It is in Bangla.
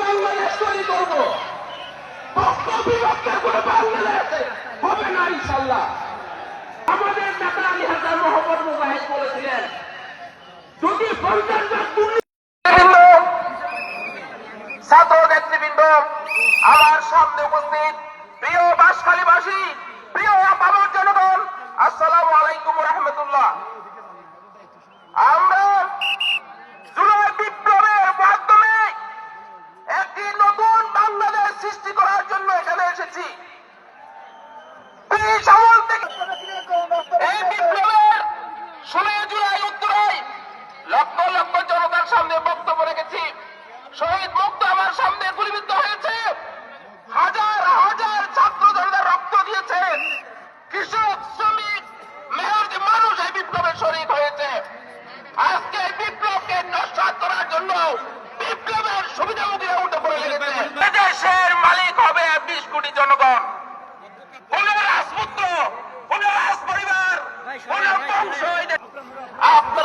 বাংলাদেশ তৈরি করব। পক্ষ বিপক্ষের কোনো বাংলাদেশ হবে না আমার সামনে উপস্থিত, প্রিয় বাসখালীবাসী প্রিয় বাবার জনগণ, আসসালামু আলাইকুম রহমতুল্লাহ। ষোলোই হাজার হাজার ছাত্র রক্ত দিয়েছে। কৃষক, শ্রমিক মেহরজি মানুষ এই বিপ্লবের শরিক হয়েছে। আজকে এই বিপ্লবকে করার জন্য আপনার